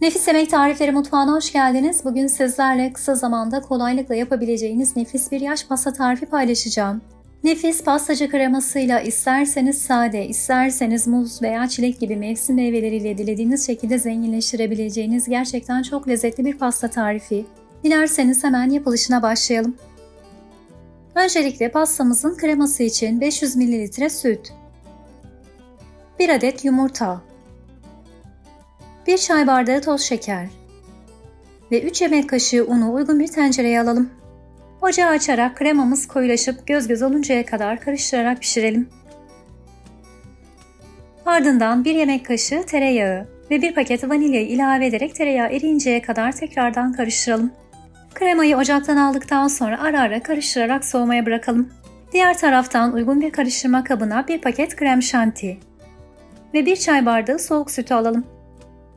Nefis Yemek Tarifleri Mutfağı'na hoş geldiniz. Bugün sizlerle kısa zamanda kolaylıkla yapabileceğiniz nefis bir yaş pasta tarifi paylaşacağım. Nefis pastacı kremasıyla isterseniz sade, isterseniz muz veya çilek gibi mevsim meyveleriyle dilediğiniz şekilde zenginleştirebileceğiniz gerçekten çok lezzetli bir pasta tarifi. Dilerseniz hemen yapılışına başlayalım. Öncelikle pastamızın kreması için 500 ml süt, 1 adet yumurta, 1 çay bardağı toz şeker ve 3 yemek kaşığı unu uygun bir tencereye alalım. Ocağı açarak kremamız koyulaşıp göz göz oluncaya kadar karıştırarak pişirelim. Ardından 1 yemek kaşığı tereyağı ve 1 paket vanilyayı ilave ederek tereyağı eriyinceye kadar tekrardan karıştıralım. Kremayı ocaktan aldıktan sonra ara ara karıştırarak soğumaya bırakalım. Diğer taraftan uygun bir karıştırma kabına 1 paket krem şanti ve 1 çay bardağı soğuk sütü alalım.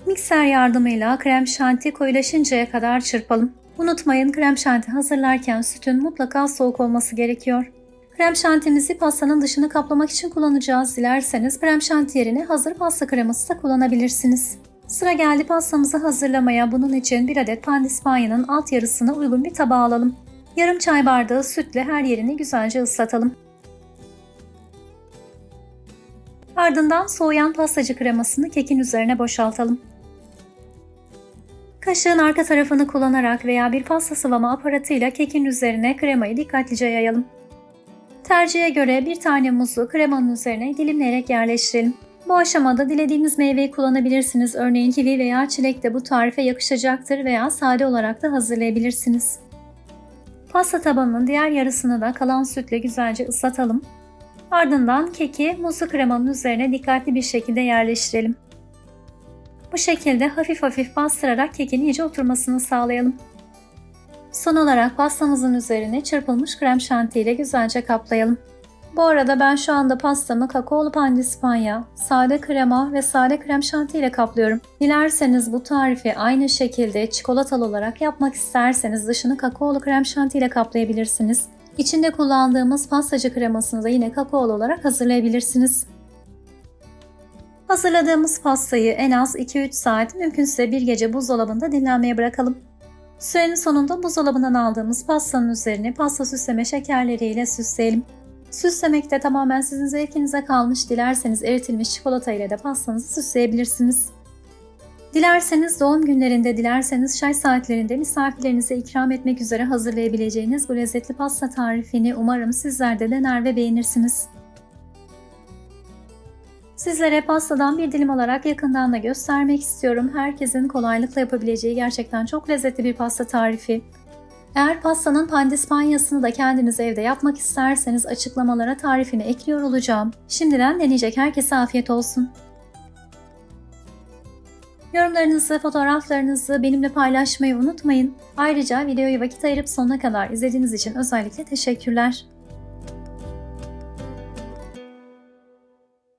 Mikser yardımıyla krem şanti koyulaşıncaya kadar çırpalım. Unutmayın krem şanti hazırlarken sütün mutlaka soğuk olması gerekiyor. Krem şantimizi pastanın dışını kaplamak için kullanacağız. Dilerseniz krem şanti yerine hazır pasta kreması da kullanabilirsiniz. Sıra geldi pastamızı hazırlamaya. Bunun için bir adet pandispanyanın alt yarısını uygun bir tabağa alalım. Yarım çay bardağı sütle her yerini güzelce ıslatalım. Ardından soğuyan pastacı kremasını kekin üzerine boşaltalım. Kaşığın arka tarafını kullanarak veya bir pasta sıvama aparatıyla kekin üzerine kremayı dikkatlice yayalım. Tercihe göre bir tane muzu kremanın üzerine dilimleyerek yerleştirelim. Bu aşamada dilediğiniz meyveyi kullanabilirsiniz. Örneğin kivi veya çilek de bu tarife yakışacaktır veya sade olarak da hazırlayabilirsiniz. Pasta tabanının diğer yarısını da kalan sütle güzelce ıslatalım. Ardından keki muzlu kremanın üzerine dikkatli bir şekilde yerleştirelim. Bu şekilde hafif hafif bastırarak kekin iyice oturmasını sağlayalım. Son olarak pastamızın üzerine çırpılmış krem şanti ile güzelce kaplayalım. Bu arada ben şu anda pastamı kakaolu pandispanya, sade krema ve sade krem şanti ile kaplıyorum. Dilerseniz bu tarifi aynı şekilde çikolatalı olarak yapmak isterseniz dışını kakaolu krem şanti ile kaplayabilirsiniz. İçinde kullandığımız pastacı kremasını da yine kakaolu olarak hazırlayabilirsiniz. Hazırladığımız pastayı en az 2-3 saat mümkünse bir gece buzdolabında dinlenmeye bırakalım. Sürenin sonunda buzdolabından aldığımız pastanın üzerine pasta süsleme şekerleriyle süsleyelim. Süslemek de tamamen sizin zevkinize kalmış. Dilerseniz eritilmiş çikolata ile de pastanızı süsleyebilirsiniz. Dilerseniz doğum günlerinde, dilerseniz çay saatlerinde misafirlerinize ikram etmek üzere hazırlayabileceğiniz bu lezzetli pasta tarifini umarım sizler de dener ve beğenirsiniz. Sizlere pastadan bir dilim olarak yakından da göstermek istiyorum. Herkesin kolaylıkla yapabileceği gerçekten çok lezzetli bir pasta tarifi. Eğer pastanın pandispanyasını da kendiniz evde yapmak isterseniz açıklamalara tarifini ekliyor olacağım. Şimdiden deneyecek herkese afiyet olsun. Yorumlarınızı, fotoğraflarınızı benimle paylaşmayı unutmayın. Ayrıca videoyu vakit ayırıp sonuna kadar izlediğiniz için özellikle teşekkürler.